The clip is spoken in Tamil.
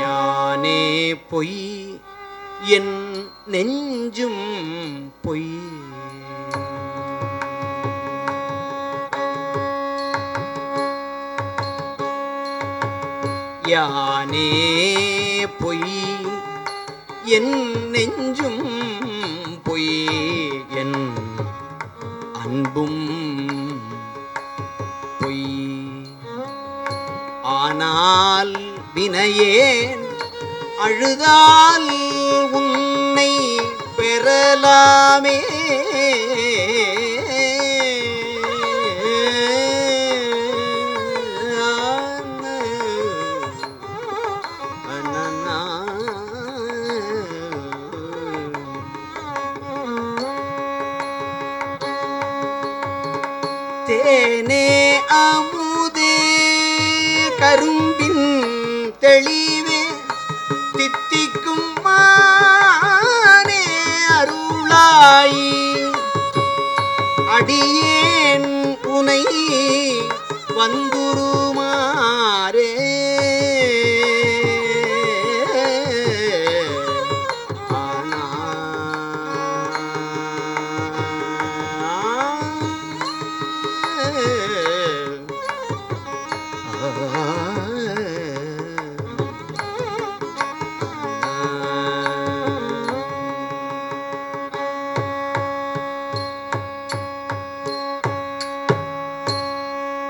யானே பொய்? என் நெஞ்சும் பொய். யானே பொய்? என் நெஞ்சும் பொய். என் அன்பும் பொய். ஆனால் வினையேன் அழுதால் உன்னை பெறலாமே. தேனே அம் தெளிவே தித்திக்கும் மானே அருளாயி. அடியே